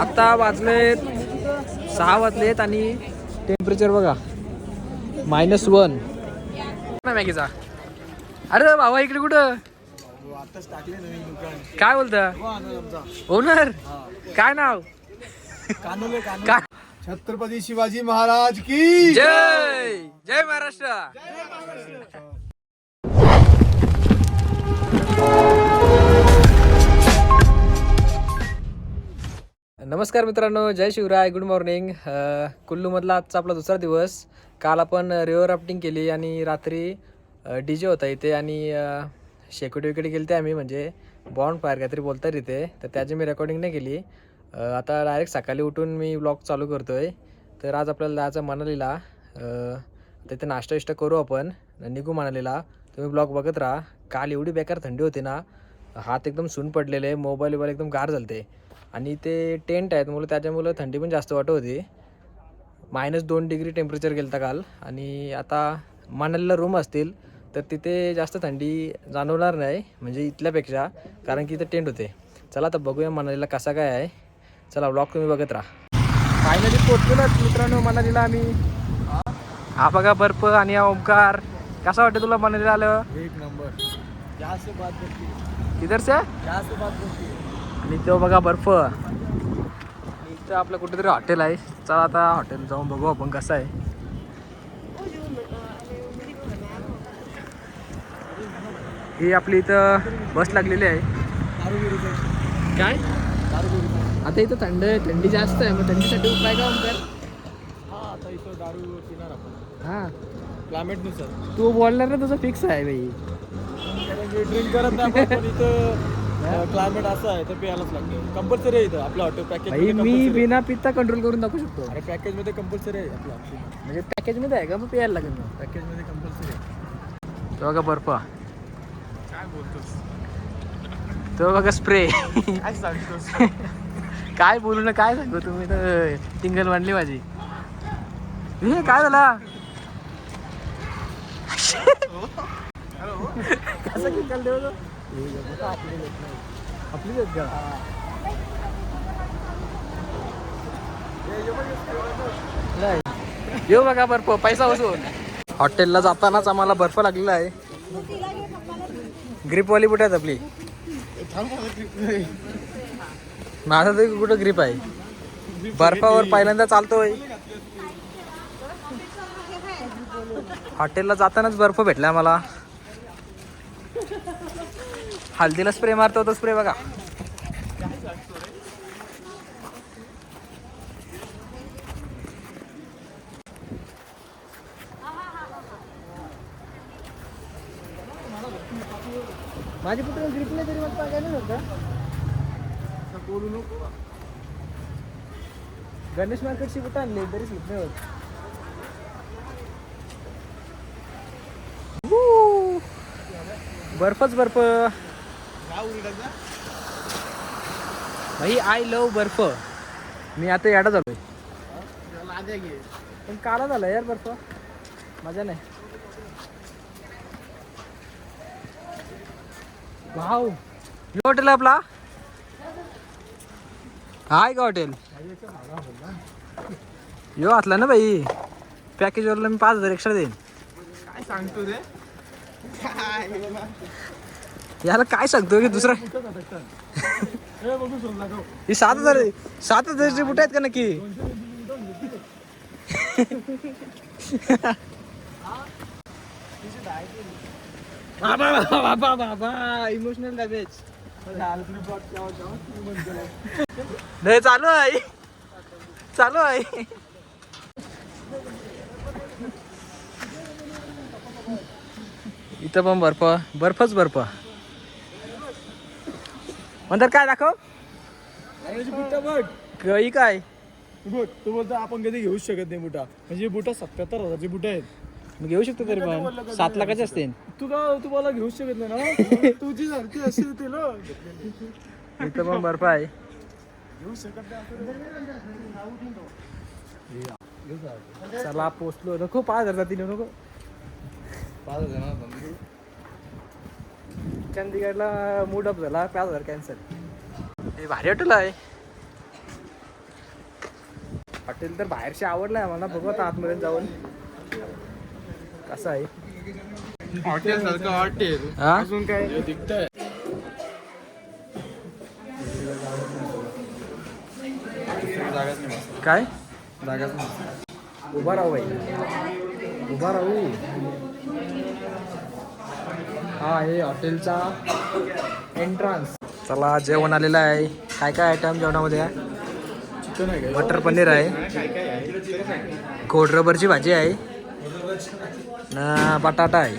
आता वाजलेत सहा वाजलेत आणि टेम्परेचर बघा मायनस वन मॅगीचा. अरे भावा इकडे कुठं? काय बोलता? ओनर काय नाव? काय? छत्रपती शिवाजी महाराज की जय! जय महाराष्ट्र! नमस्कार मित्रांनो जय शिवराय गुड मॉर्निंग कुल्लूमधला आजचा आपला दुसरा दिवस. काल आपण रिवर राफ्टिंग केली आणि रात्री डी जे होता इथे आणि शेकोटी विकेट गेली ते आम्ही म्हणजे बॉन्ड फायर काहीतरी बोलतात इथे. तर त्याची मी रेकॉर्डिंग नाही केली. आता डायरेक्ट सकाळी उठून मी ब्लॉग चालू करतो आहे तर आज आपल्याला जायचं मनालीला. तिथे नाश्ता विष्टा करू आपण. निघू मनालीला. तुम्ही ब्लॉग बघत राहा. काल एवढी बेकार थंडी होती ना. हात एकदम सून पडलेले मोबाईल वगैरे एकदम गार झालते. आणि ते टेंट आहेत मुलं त्याच्यामुळं थंडी पण जास्त वाटत होती. मायनस दोन डिग्री टेम्परेचर गेलं होतं काल. आणि आता मनालीला रूम असतील तर तिथे जास्त थंडी जाणवणार नाही म्हणजे इथल्यापेक्षा कारण की इथे टेंट होते. चला आता बघूया मनालीला कसा काय आहे. चला ब्लॉग तुम्ही बघत राहा. फायनली पोचलेलोच मित्रांनो मनालीला आम्ही. हा बघा बर्फ आणि हा ओंकार. कसा वाटतं तुला मनालीला आलं? एक नंबर. किधर से आणि तो बघा बर्फ. आणि इथं आपलं कुठेतरी हॉटेल आहे. चला आता हॉटेल जाऊन बघू आपण कसं आहे. ही आपली इथं बस लागलेली आहे. काय. आता इथं थंड थंडी जास्त आहे. मग थंडीसाठी उपाय का ओंकार हा आता इथं दारू पिणार आपण. हां. क्लायमेटनुसार. तू बोलणार ना तुझं फिक्स आहे बाई. ड्रिंक करत नाही इथं क्लायमेट असं आहे तर प्यायलाच लागतं. कंपल्सरी आहे इथं हॉटेल भाई पॅकेज मी बिना पिता कंट्रोल करून दाखवू शकतो. अरे पॅकेजमध्ये कंपल्सरी आहे आपल्या म्हणजे पॅकेजमध्ये आहे का? मग प्यायला लागेल मग पॅकेजमध्ये कंपल्सरी आहे. तो बघा बर्फ. काय बोलतोस तो बघा स्प्रे काय सांगतोस काय बोलू ना काय सांगू? तुम्ही तर टिंगल मांडली माझी. हे काय झाला? कसं किंकल देऊ तो? आपली का. येऊ बघा बर्फ पैसा वसूल हॉटेलला जातानाच आम्हाला बर्फ लागलेला आहे. ग्रिपवाली कुठे आहेत आपली? माझा तरी कुठं ग्रीप आहे? बर्फावर पहिल्यांदा चालतोय. हॉटेलला जातानाच बर्फ भेटला मला हल्दीला स्प्रे मारतो तो स्प्रे बघा. माझी पुत्र ग्रीप नाही तरी काय नाही होतं बोलू नको. गणेश मार्केटची कुठं आणली? तरी स्लिप नाही होत! बर्फच बर्फ. भाई आय लव बर्फ. मी आता याडा झालोय. पण काला झाला यार बर्फ. मजा नाही. भाऊ हॉटेल आपला. हाय का हॉटेल यो असला ना भाई. पॅकेजवरला मी पाच हजार एक्स्ट्रा देईन. काय सांगतो रे? याला काय सांगतो की दुसरा? हे सात हजार सात हजारची बुट आहेत का नक्की? बाबा बाबा बाबा इमोशनल डॅमेज नाही चालू आहे. चालू आहे. इथं पण बर्फ बर्फच बर्फ. म्हणतात काय दाखव? बुटा बघ. गई काय? बघ तू बोलतो आपण कधी घेऊच शकत नाही बुटा. म्हणजे बुटा सत्याहत्तर हजारची बुटा आहेत. मी घेऊ शकतो तरी पण. सात लाखाचे असते तू का तू मला घेऊच शकत नाही ना? तुझी सारखी असेल तिला इथं पण बर्फ आहे. घेऊ चला पोचलो. नको पाच हजार जातील नको. पाच हजार चंदीगडला मूड अप झाला पाच हजार कॅन्सल हे भारी हॉटेल आहे. हॉटेल तर बाहेरशी आवडलं आहे मला बघू आता आतमध्ये जाऊन. कसं आहे? हॉटेल सारखं हॉटेल हा? अजून काय? दिखतंय. काय? जागाच नाही उभा राहू बाई. उभा राहू. हा आहे हॉटेलचा एंट्रन्स चला जेवण आलेलं आहे. काय काय आयटम जेवणामध्ये चिकन आहे? मटर पनीर आहे काय? काय आहे. गोड रबरची भाजी आहे. ना बटाटा आहे.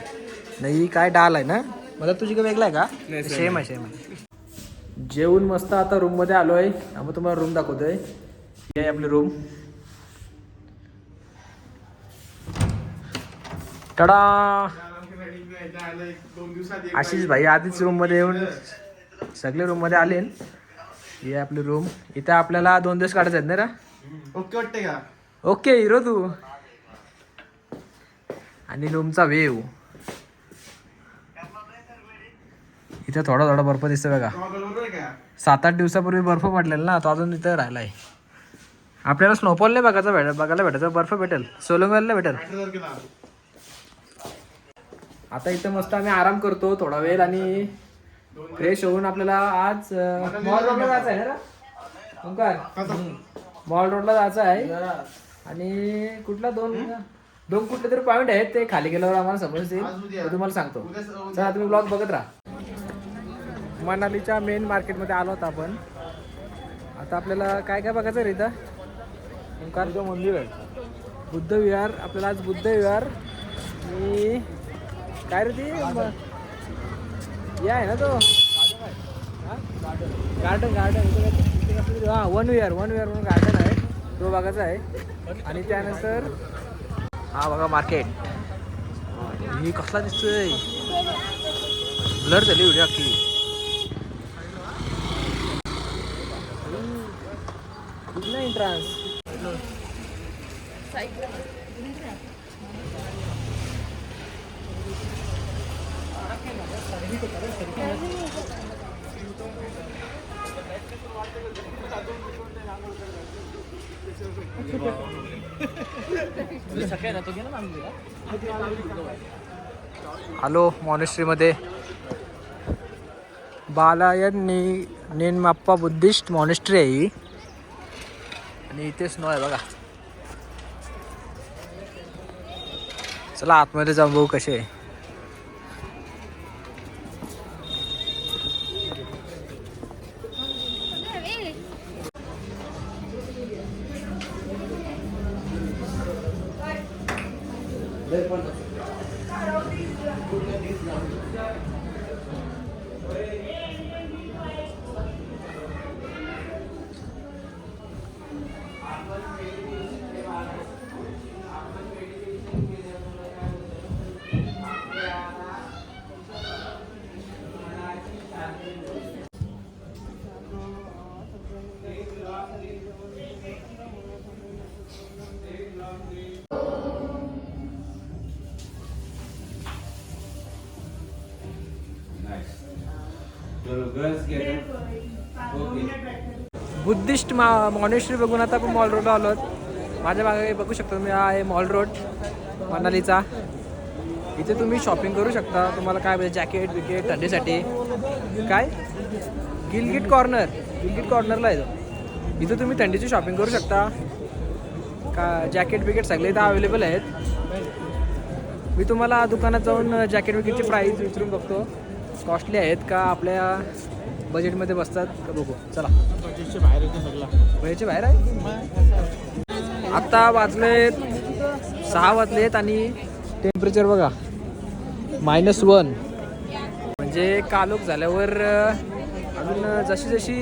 ना ही काय डाल आहे ना? मला तुझी काय वेगळा आहे का? नाही, सेम आहे. सेम आहे. जेवून मस्त आता रूममध्ये आलो आहे मग तुम्हाला रूम दाखवतोय. ही आहे आपली रूम टडा आशिष भाई आधीच रूममध्ये येऊन सगळे रूममध्ये आले ही आहे आपली रूम इथं आपल्याला दोन दिवस काढायचे आहेत ना रा? ओके वाटते का? ओके हिरो तू. आणि रूमचा वेव इथं थोडा थोडा बर्फ दिसतो बघा. आहे सात आठ दिवसापूर्वी बर्फ पडलेला ना तो अजून इथं राहिलाय. आपल्याला स्नोफॉल नाही बघायचा भेट बघायला भेटायचा बर्फ भेटेल. सोलंगला भेटेल. आता इथं मस्त आम्ही आराम करतो थोडा वेळ आणि फ्रेश होऊन आपल्याला आज मॉल रोडला जायचं आहे ना? ओंकार? मॉल रोडला जायचं आहे आणि कुठला दोन दोन कुठले तरी पॉईंट आहेत ते खाली गेल्यावर आम्हाला समजतील. ते तुम्हाला सांगतो. चला तुम्ही ब्लॉग बघत राहा. मनालीच्या मेन मार्केटमध्ये आलो होतो आपण. आता आपल्याला काय काय बघायचं रे इथं? ओंकार? मंदिर आहे. बुद्ध विहार. आपल्याला आज बुद्ध विहार आणि काय रे ती? म- हे आहे ना तो. गार्डन गार्डन हा वन विहार वन विहार म्हणून गार्डन आहे. तो बघायचा आहे. आणि त्यानंतर हा बघा मार्केट ही कसला दिसतोय? ब्लर झाली व्हिडिओ अख्खी. कुठला एंट्रान्स हॅलो मॉनेस्ट्रीमध्ये बालायन नि नेनमाप्पा बुद्धिस्ट मॉनेस्ट्री आहे ही. आणि इथे स्नो आहे बघा. चला आतमध्ये जाऊन बघू कसे आहे. ver cuando se बुद्धिस्ट मा मॉनेस्ट्री बघून आता आपण मॉल रोडला आलो माझ्या मागे बघू शकता तुम्ही हा आहे मॉल रोड मनालीचा. इथे तुम्ही शॉपिंग करू शकता. तुम्हाला काय पाहिजे? जॅकेट विकेट थंडीसाठी. काय? गिलगिट कॉर्नर गिलगिट कॉर्नरला आहे इथं तुम्ही थंडीची शॉपिंग करू शकता. का जॅकेट विकेट सगळे इथं अवेलेबल आहेत. मी तुम्हाला दुकानात जाऊन जॅकेट विकेटची प्राईस विचारून बघतो. कॉस्टली आहेत का? आपल्या बजेटमध्ये बसतात का बघू. चला. बजेटच्या बाहेर येतो सगळा. बाहेर आहे? आता वाजलेत सहा वाजलेत आणि टेम्परेचर बघा. मायनस वन म्हणजे कालोख झाल्यावर अजून जशी जशी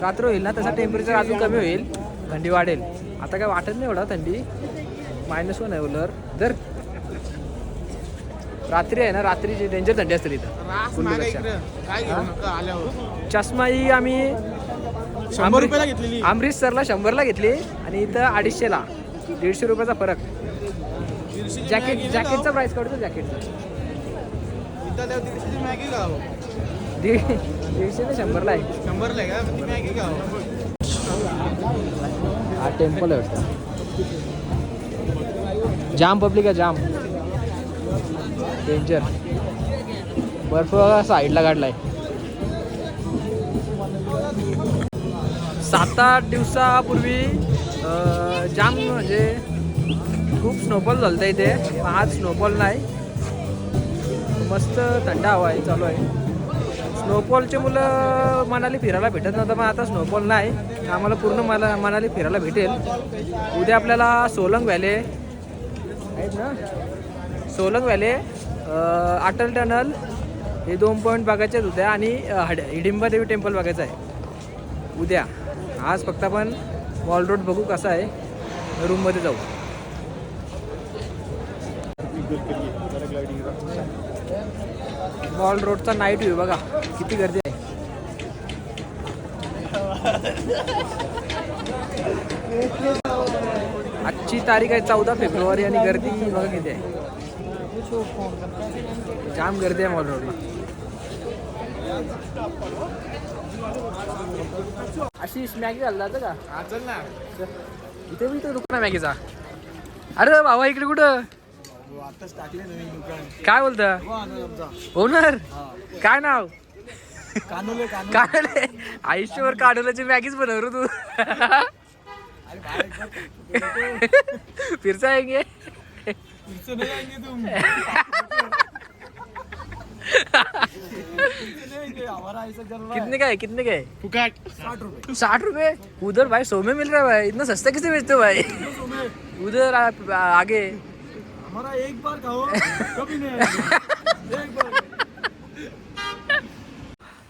रात्र होईल ना तसं टेम्परेचर अजून कमी होईल. थंडी वाढेल. आता काय वाटत नाही एवढा थंडी. मायनस वन आहे उलर जर रात्री आहे ना रात्रीची डेंजर थंडी असते कुल्लूपेक्षा. नका आल्यावर. चष्मा ही आम्ही शंभर रुपयाला घेतलेली. अमृतसरला शंभरला घेतली आणि इथं अडीचशेला. दीडशे रुपयाचा फरक. जॅकेट जॅकेटचा प्राइस काढतो जॅकेटचा. दीड दीडशे ते शंभरला आहे. शंभरला आहे का? हा टेम्पल आहे वाटतं. जाम पब्लिक आहे जाम. डेंजर बर्फ साईडला काढलाय. सात आठ दिवसापूर्वी जाम म्हणजे खूप स्नोफॉल झालं इथे. आज स्नोफॉल नाही. मस्त थंड हवा आहे चालू आहे. स्नोफॉलचे मुलं मनाली फिरायला भेटत नव्हतं पण आता स्नोफॉल नाही. आम्हाला पूर्ण मला मनाली फिरायला भेटेल. उद्या आपल्याला सोलंग व्हॅले आहेत ना? सोलंग व्हॅले अटल टनल हे दोन पॉईंट बघायचेच होत्या उद्या आणि हड हिडिंबा देवी टेम्पल बघायचं आहे. उद्या. आज फक्त आपण वॉल रोड बघू कसा आहे रूममध्ये जाऊ. वॉल रोडचा नाईट व्ह्यू बघा किती गर्दी आहे. आजची तारीख आहे चौदा फेब्रुवारी आणि गर्दी बघा किती आहे. जाम गर्दी आहे मॉल रोडला अशी मॅगी घालला जातं का? चल ना. इथे मी तर दुकान मॅगीचा. अरे बाबा इकडे कुठं? हो, आताच टाकले नवीन दुकान. काय बोलता? हो ओनर? काय नाव? कानोले कानोले. काढले आयुष्यभर मॅगीच बनव रे तू. अरे बाहेर कितने का है कितने का है? साठ रुपए। उधर भाई सौ में मिल रहा है भाई। इतना सस्ता किसे बेचते हो भाई? उधर आगे। हमारा एक बार खाओ कभी नहीं एक बार।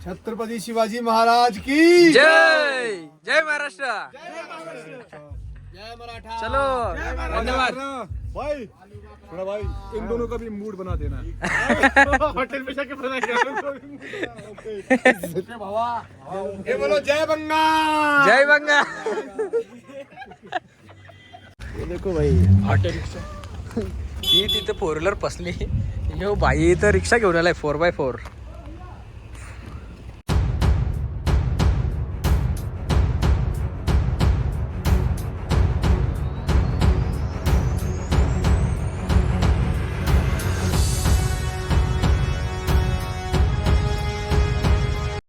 छत्रपति शिवाजी महाराज की जय! जय महाराष्ट्र। जय मराठा चलो धन्यवाद। भाई थोड़ा भाई इन दोनों का भी मूड बना देना. होटल में जाके बना ये बोलो जय बंगाल! जय बंगा ये देखो भाई ऑटो रिक्शा। ही तिथे फोर व्हीलर बसली यो बाई इथं रिक्षा घेऊन आलाय फोर बाय फोर